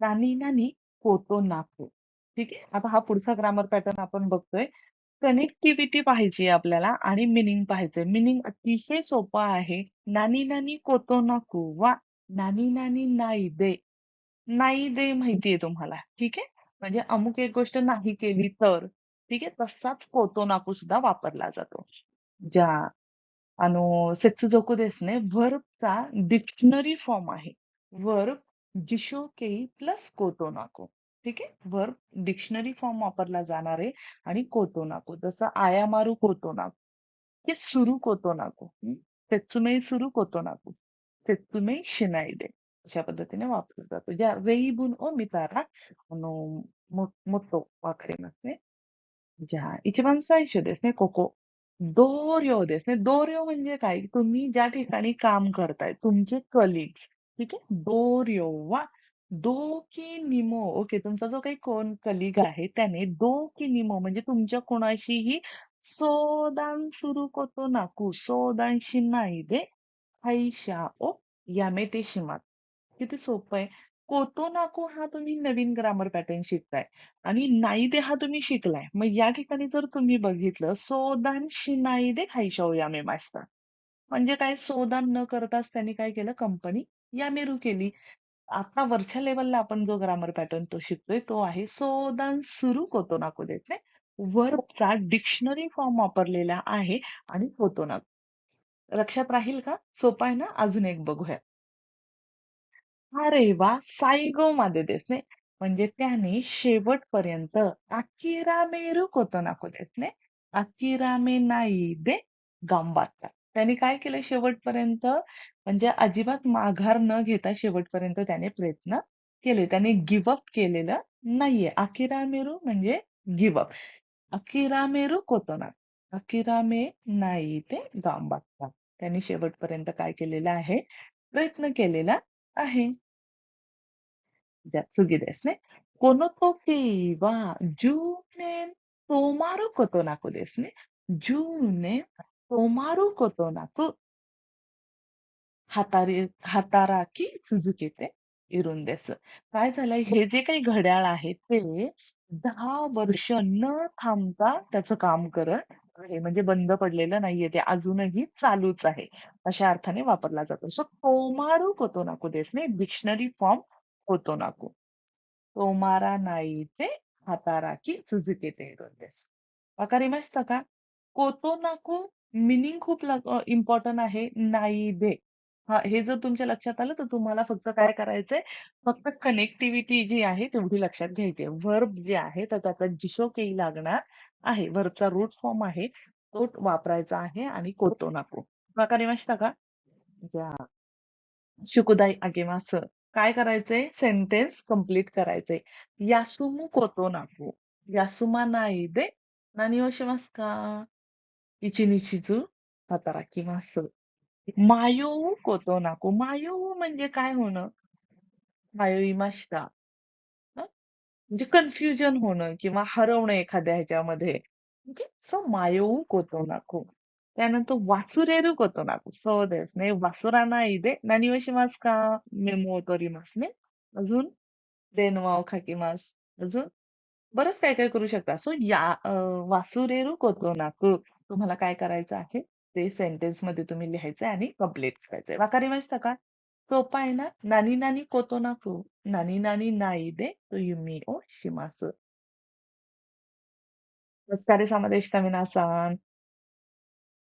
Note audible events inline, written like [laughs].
नानी नानी पोतो नाको. ठीक आहे. आता हा पुढचा ग्रामर पॅटर्न आपण बघतोय. कनेक्टिव्हिटी पाहिजे आपल्याला आणि मिनिंग पाहिजे. मिनिंग अतिशय सोपा आहे. नानी नानी कोतो नाकू वा नानी नानी नाही दे. नाही दे माहितीये तुम्हाला. ठीक आहे. म्हणजे अमुक एक गोष्ट नाही केली तर. ठीक आहे. तसाच कोतो नाकू सुद्धा वापरला जातो. ज्या अ, नो देस देसने वर्बचा डिक्शनरी फॉर्म आहे. Verb verb जिशोकेई plus कोतोनाको. ठीक आहे. वर्ब डिक्शनरी फॉर्म वापरला जाणार आहे आणि कोतोनाको. जसं आयामारू कोतोनाको. हे सुरू कोतोनाको. हं. सेत्सुमेई सुरू कोतोनाको. सेत्सुमेई शिनाईदे. अशा पद्धतीने वापरला जातो. ज्या रेईबुन ओ मितारा あの、も、もっとわかりますね。じゃあ、一番最初ですね、ここ。दोर्योですね. दोर्यो म्हणजे काय? तुम्ही ज्या ठिकाणी काम करताय, तुमचे कलीग्स. ठीक आहे. दोर्यो वा दो की निमो. ओके. तुमचा जो काही कोण कलिग आहे त्याने दो की निमो म्हणजे तुमच्या कोणाशीही सोदान सुरू कोतो नाकू. सोदान दे हैशा ओ यामे ते शिमात. किती सोपं आहे. कोतो नाको हा तुम्ही नवीन ग्रामर पॅटर्न शिकताय आणि नाईदे हा तुम्ही शिकलाय. मग या ठिकाणी जर तुम्ही बघितलं सोदान शिनाईदे हाईशा ओ यामे मास्ता. म्हणजे काय सोदान न करताच त्यांनी काय केलं कंपनी या मेरू केली. आता वरच्या लेवलला आपण जो ग्रामर पॅटर्न तो शिकतोय तो आहे सोदान सुरू कोतो नाको देतले वरचा डिक्शनरी फॉर्म वापरलेला आहे आणि होतो ना. लक्षात राहील का? सोपा आहे ना? अजून एक बघूया. अरे वा! साईगो मध्ये देसने म्हणजे त्याने शेवटपर्यंत अकिरामे रुक होतो नाको देसने अकिरामे नाही दे गांबात. त्यांनी काय केलं शेवटपर्यंत? म्हणजे अजिबात माघार न घेता शेवटपर्यंत त्याने प्रयत्न केले. त्याने गिवअप केलेलं नाहीये. अकिरा मेरू म्हणजे गिवअप अकिरा मेरू कोतोना अकिरा मे नाही ते गाम त्यांनी शेवटपर्यंत काय केलेलं आहे? प्रयत्न केलेला आहे. चुकीदेस ने कोणो तोकी वा जूने तोमारो कोतो नाको देस ने जूने 止まることなくですね。10年止まることなくहातारी働き続けているんです。काय झालंय? हे [laughs] जे काही घड्याळ आहे ते 10 वर्ष न थांबता त्याचं काम करत आहे. म्हणजे बंद पडलेलं नाहीये. ते अजूनही चालूच आहे. अशा अर्थाने वापरला जातो. सो तोमारू कोतो नाकोですね. डिक्शनरी फॉर्म कोतो नाको. तोमारा नाही ते हाताराकी सुझुकेते इरोदेस. わかりましたか? कोतो नाको मिनिंग खूप इम्पॉर्टंट आहे. नाही दे. हा हे जर तुमच्या लक्षात आलं, तर तुम्हाला फक्त काय करायचंय, फक्त कनेक्टिव्हिटी जी आहे तेवढी लक्षात घ्यायची आहे. जे आहे, तर त्याचा डिशोकेई लागणार आहे. वर्बचा रूट फॉर्म आहे, तो वापरायचा आहे आणि कोतो नाको. प्रकारे मस्त का? जा. "शुकुदाई आगेमासु." काय करायचंय? सेंटेन्स कंप्लीट करायचंय. "यासुमु कोतो नाको, यासुमा नाही दे, नानिओ ओशिमासु का?" 一日中働きます。मायोऊ कोतो नाको. मायोऊ म्हणजे काय होणं? मायोइमाशिता. हं? म्हणजे कन्फ्युजन होणं किंवा हरवणं एखाद्या ह्याच्यामध्ये. ओके. सो मायोऊ कोतो नाको. त्यानंतर वासुरेरू कोतो नाको.そうですね。वासुरा नाही दे नानी ओ शिमासु का? मेमो ओ तोरिमासुね. अजून 電話をかけます. अजून बरंच काय काय करू शकता. सो या अ, वासुरेरू कोतो नाकू तुम्हाला काय करायचं आहे? ते सेंटेन्स मध्ये तुम्ही लिहायचंय आणि कंप्लीट करायचंय. わかりましたか? सोपं आहे ना? नानी नानी कोतो नाकू. नानी नानी नाही दे तो युमी ओ शिमासु. お疲れ様でした、皆さん。